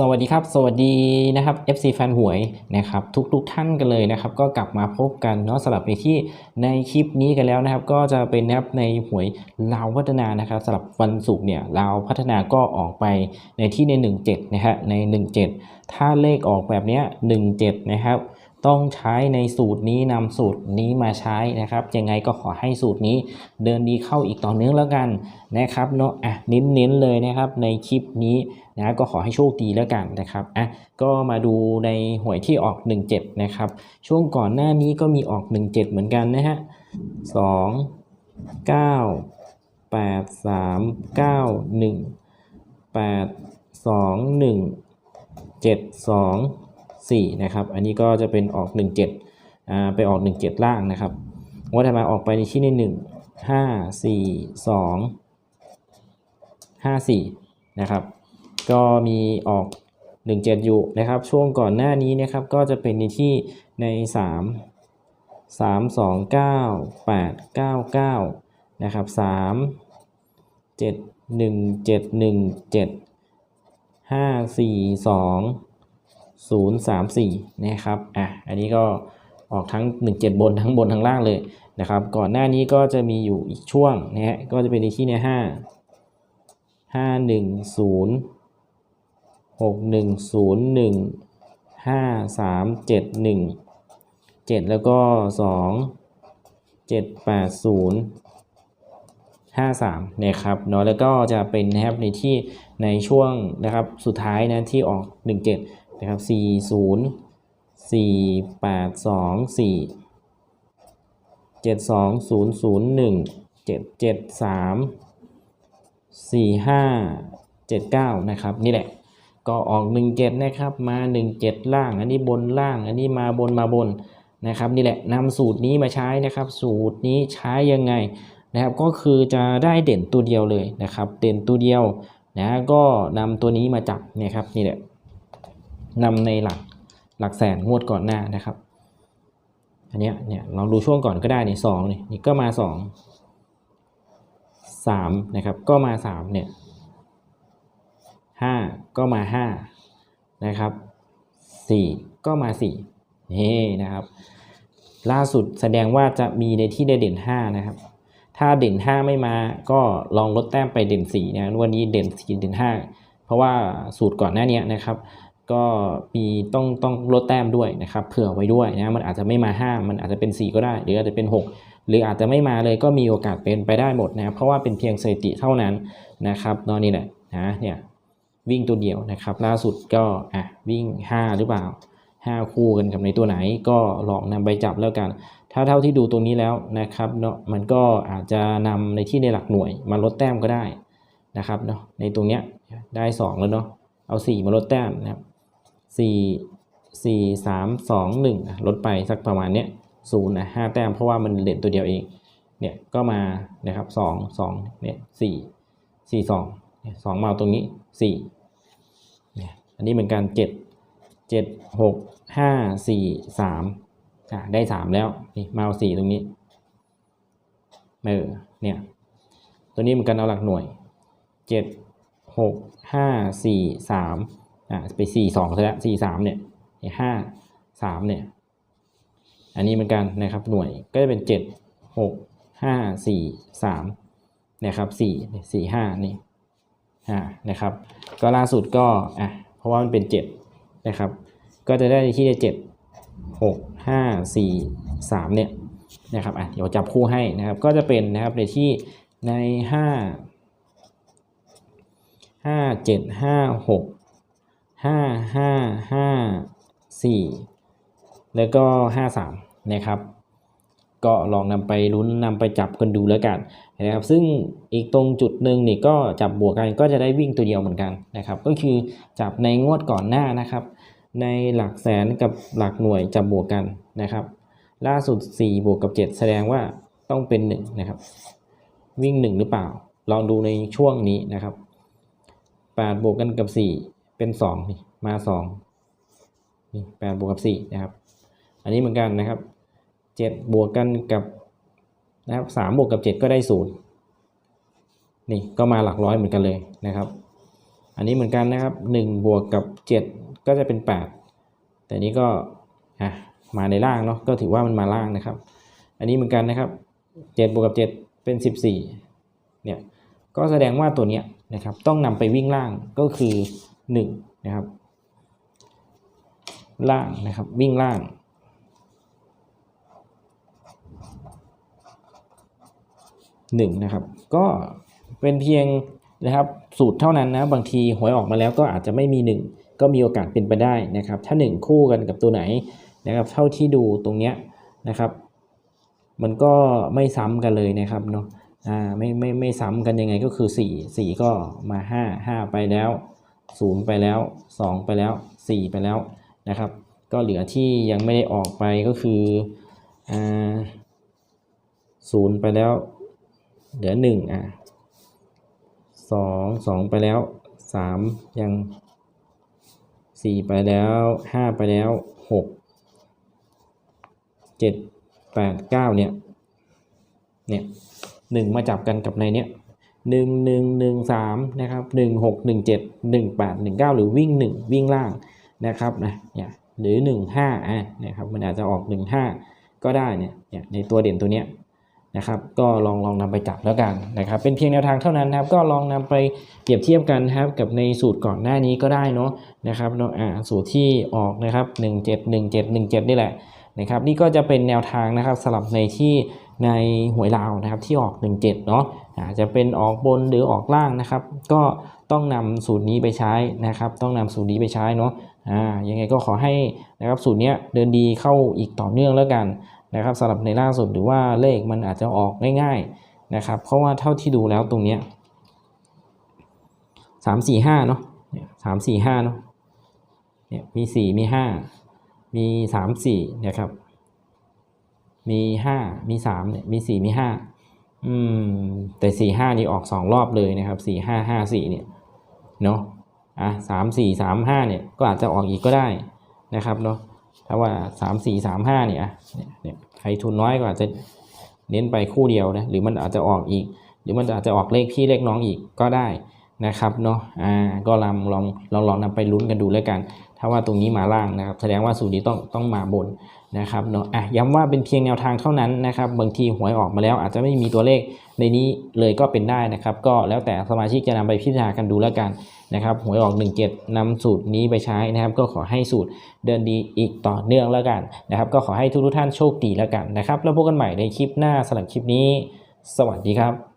สวัสดีครับ สวัสดีนะครับ FC แฟนหวยนะครับทุกๆทท่านกันเลยนะครับ ก็กลับมาพบกันเนาะสำหรับในที่ในคลิปนี้กันแล้วนะครับ ก็จะเป็นนะครับในหวยลาวพัฒนานะครับสำหรับวันศุกร์เนี่ยลาวพัฒนาก็ออกไปในที่ใน 17นะฮะใน 17 ถ้าเลขออกแบบเนี้ย17นะครับ ต้องใช้ในสูตรนี้นำสูตรนี้มาใช้นะครับ ยังไงก็ขอให้สูตรนี้เดินดีเข้าอีกต่อเนื่องแล้วกันนะครับเนาะอะเน้นๆเลยนะครับในคลิปนี้นะก็ขอให้โชคดีแล้วกันนะครับอะก็มาดูในหวยที่ออก 17 นะครับ ช่วงก่อนหน้านี้ก็มีออก 17 เหมือนกันนะฮะ2 9 8 3 9 1 8 2 1 7 2 4นะครับอันนี้ก็จะเป็นออก17อ่าไปออก 17 ล่างนะครับงวดถัดมาออกไปในที่ใน1 5 4 2 5 4นะครับก็มีออก 17 อยู่นะครับ ช่วงก่อนหน้านี้นะครับก็จะเป็นในที่ใน 3 3 2 9 8 9 9นะครับ3 7 1 7 1 7 5 4 2 0 3 4นะครับอะอันนี้ก็ออกทั้ง 17 บนทั้งบนทั้งล่างเลยนะครับ ก่อนหน้านี้ก็จะมีอยู่อีกช่วงนะฮะก็จะเป็นในที่ใน5 5 1 0 6 1 0 1 5 3 7 1 7แล้วก็2 7 8 0 53นะครับเนาะแล้วก็จะเป็นนะครับในที่ในช่วงนะครับสุดท้ายนะที่ออก 17 นะครับ40 4 8 2 4 7 2 0 0 1 7 7 3 4 5 7 9นะครับนี่แหละก็ออก17นะครับมา17ล่าง อันนี้บนล่าง อันนี้มาบนมาบนนะครับนี่แหละนำสูตรนี้มาใช้นะครับ สูตรนี้ใช้ยังไงนะครับก็คือจะได้เด่นตัวเดียวเลยนะครับ เด่นตัวเดียวนะก็นำตัวนี้มาจับนี่ยครับนี่แหละ นำในหลักหลักแสนงวดก่อนหน้านะครับ อันเนี้ยเนี่ยลองดูช่วงก่อนก็ได้นี่สองนี่นี่ก็มาสองสามนะครับก็มาสามเนี่ยห้าก็มาห้านะครับสี่ก็มาสี่นี่นะครับ ล่าสุดแสดงว่าจะมีในที่ได้เด่นห้านะครับ ถ้าเด่น5ไม่มาก็ลองลดแต้มไปเด่น4นะวันนี้เด่น4เด่น5เพราะว่าสูตรก่อนหน้านี้นะครับ ก็มีต้องต้องลดแต้มด้วยนะครับเผื่อไว้ด้วยนะมันอาจจะไม่มา 5 มันอาจจะเป็น 4 ก็ได้ หรืออาจจะเป็น 6 หรืออาจจะไม่มาเลยก็มีโอกาสเป็นไปได้หมดนะเพราะว่าเป็นเพียงสถิติเท่านั้นนะครับนอนนี่แหละนะเนี่ยวิ่งตัวเดียวนะครับ ล่าสุดก็อะวิ่ง 5 หรือเปล่า 5 คู่กันกับในตัวไหนก็ลองนำไปจับแล้วกัน ถ้าเท่าที่ดูตรงนี้แล้วนะครับเนาะมันก็อาจจะนำในที่ในหลักหน่วยมาลดแต้มก็ได้นะครับเนาะในตรงเนี้ยได้ 2 แล้วเนาะเอา 4 มาลดแต้มนะครับ 4 4 3 2 1 ลดไปสักประมาณเนี้ยศูนย์นะห้าแต้มเพราะว่ามันเด่นตัวเดียวเองเนี่ยก็มานะครับ2 2เนี่ย4 4 2เนี่ย2มาตรงนี้4เนี่ยอันนี้เหมือนกัน7 7 6 5 4 3อะได้สามแล้วนี่มาเอาสี่ตรงนี้เออเนี่ยตัวนี้เหมือนกันเอาหลักหน่วยเจ็ดหกห้าสี่สาม อะไปสี่สองซะแล้วสี่สามเนี่ยห้าสามเนี่ย อันนี้เหมือนกันนะครับหน่วยก็จะเป็นเจ็ดหกห้าสี่สามนะครับสี่สี่ห้านี่อ่านะครับ ก็ล่าสุดก็อะเพราะว่ามันเป็นเจ็ดนะครับ ก็จะได้ที่เจ็ดหกห้าสี่สามเนี่ยนะครับอะเดี๋ยวจับคู่ให้นะครับ ก็จะเป็นนะครับในที่ในห้าห้าเจ็ดห้าหก ห้าห้าห้าสี่แล้วก็ห้าสามนะครับ ก็ลองนำไปลุ้นนำไปจับกันดูแล้วกันนะครับ ซึ่งอีกตรงจุดหนึ่งนี่ก็จับบวกกันก็จะได้วิ่งตัวเดียวเหมือนกันนะครับ ก็คือจับในงวดก่อนหน้านะครับ ในหลักแสนกับหลักหน่วยจะบวกกันนะครับ ล่าสุด 4 บวกกับ 7 แสดงว่าต้องเป็น 1 นะครับ วิ่ง 1 หรือเปล่า ลองดูในช่วงนี้นะครับ8บวกกันกับ 4 เป็น2นี่มา2นี่8บวกกับ4นะครับ อันนี้เหมือนกันนะครับ7บวกกันกับนะครับ3บวกกับ7ก็ได้0นี่ก็มาหลักร้อยเหมือนกันเลยนะครับ อันนี้เหมือนกันนะครับหนึ่งบวกกับเจ็ดก็จะเป็นแปดแต่นี้ก็อะมาในล่างเนาะก็ถือว่ามันมาล่างนะครับ อันนี้เหมือนกันนะครับเจ็ดบวกกับเจ็ดเป็นสิบสี่เนี่ยก็แสดงว่าตัวเนี้ยนะครับต้องนำไปวิ่งล่างก็คือ หนึ่งนะครับ ล่างนะครับวิ่งล่างหนึ่งนะครับ ก็เป็นเพียงนะครับสูตรเท่านั้นนะบางทีหวยออกมาแล้วก็อาจจะไม่มีหนึ่งก็มีโอกาสเป็นไปได้นะครับ ถ้าหนึ่งคู่กันกับตัวไหนนะครับเท่าที่ดูตรงเนี้ยนะครับ มันก็ไม่ซ้ำกันเลยนะครับเนาะอ่าไม่ไม่ไม่ซ้ำกันยังไงก็คือ 4 4 ก็มา 5 5 ไปแล้ว 0 ไปแล้ว 2 ไปแล้ว 4 ไปแล้วนะครับ ก็เหลือที่ยังไม่ได้ออกไปก็คืออ่าศูนย์ไปแล้ว เหลือหนึ่งอะสองสองไปแล้วสามยังสี่ไปแล้วห้าไปแล้วหกเจ็ดแปดเก้าเนี่ยเนี่ยหนึ่งมาจับกันกับในเนี้ย หนึ่งหนึ่งหนึ่งสามนะครับหนึ่งหกหนึ่งเจ็ดหนึ่งแปดหนึ่งเก้าหรือวิ่งหนึ่งวิ่งล่างนะครับนะเนี่ยหรือหนึ่งห้าอะนี่ยครับมันอาจจะออกหนึ่งห้าก็ได้เนี่ยเนี่ยในตัวเด่นตัวเนี้ยนะครับก็ลองลองนำไปจับแล้วกันนะครับเป็นเพียงแนวทางเท่านั้นนะครับก็ลองนำไปเปรียบเทียบกันนะครับกับในสูตรก่อนหน้านี้ก็ได้เนาะนะครับเนาะอ่าสูตรที่ออกนะครับ 171717 นี่แหละ นะครับนี่ก็จะเป็นแนวทางนะครับสลับในที่ในหวยลาวนะครับที่ออก 17เนาะอาจจะเป็นออกบนหรือออกล่างนะครับ ก็ต้องนำสูตรนี้ไปใช้นะครับ ต้องนำสูตรนี้ไปใช้เนาะอ่ายังไงก็ขอให้นะครับสูตรเนี้ยเดินดีเข้าอีกต่อเนื่องแล้วกันนะครับสำหรับในล่าสุดหรือว่าเลขมันอาจจะออกง่ายๆนะครับเพราะว่าเท่าที่ดูแล้วตรงเนี้ยสามสี่ห้าเนาะสามสี่ห้าเนาะเนี่ยมีสี่มีห้า มีสามสี่นะครับ มีห้ามีสามเนี่ยมีสี่มีห้าอืม แต่สี่ห้านี่ออกสองรอบเลยนะครับสี่ห้าห้าสี่เนี่ย เนาะอะสามสี่สามห้าเนี่ย ก็อาจจะออกอีกก็ได้นะครับเนาะ ถ้าว่าสามสี่สามห้าเนี่ยเนี่ยเนี่ยใครทุนน้อยก็อาจจะเน้นไปคู่เดียวนะ หรือมันอาจจะออกอีก หรือมันอาจจะออกเลขพี่เลขน้องอีกก็ได้นะครับเนาะ อ่า ก็ลองลองลองลองนำไปลุ้นกันดูแล้วกัน ถ้าว่าตรงนี้มาล่างนะครับ แสดงว่าสูตรนี้ต้องต้องมาบนนะครับเนาะอะย้ำว่าเป็นเพียงแนวทางเท่านั้นนะครับ บางทีหวยออกมาแล้ว อาจจะไม่มีตัวเลขในนี้เลยก็เป็นได้นะครับ ก็แล้วแต่สมาชิกจะนำไปพิจารณากันดูแล้วกันนะครับหวยออก1 7นำสูตรนี้ไปใช้นะครับ ก็ขอให้สูตรเดินดีอีกต่อเนื่องแล้วกันนะครับ ก็ขอให้ทุกๆท่านโชคดีแล้วกันนะครับ แล้วพบกันใหม่ในคลิปหน้าสำหรับคลิปนี้ สวัสดีครับ